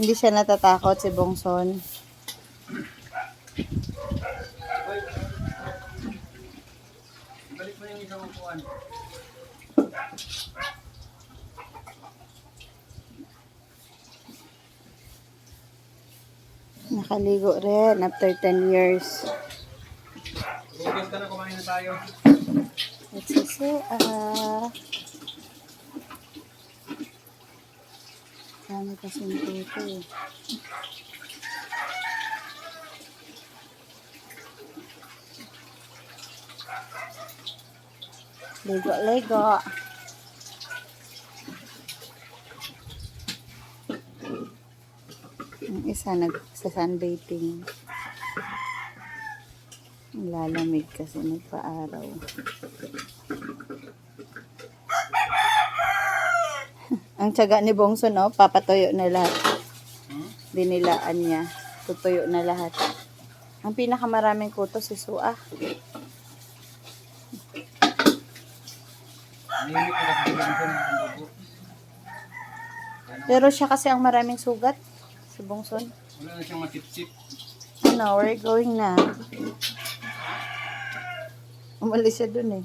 Hindi siya natatakot si Bongson. Balik mo yung isang upuan. Nakaligo rin after 10 years. Hugas ka na, kumain na tayo. Let's see. Ah. Dami kasi nito eh. Lego, Lego. Yung isa nag sa sunbathing. Ang Lalamig kasi nagpa-araw. Ang tiyaga ni Bongso, no? Papatuyo na lahat. Hmm? Dinilaan niya. Tutuyo na lahat. Ang pinakamaraming kuto si Sua. Pero siya kasi ang maraming sugat. Si Bongson. Wala na siyang matip-tip. Ano, we're going na. Umalis siya dun eh.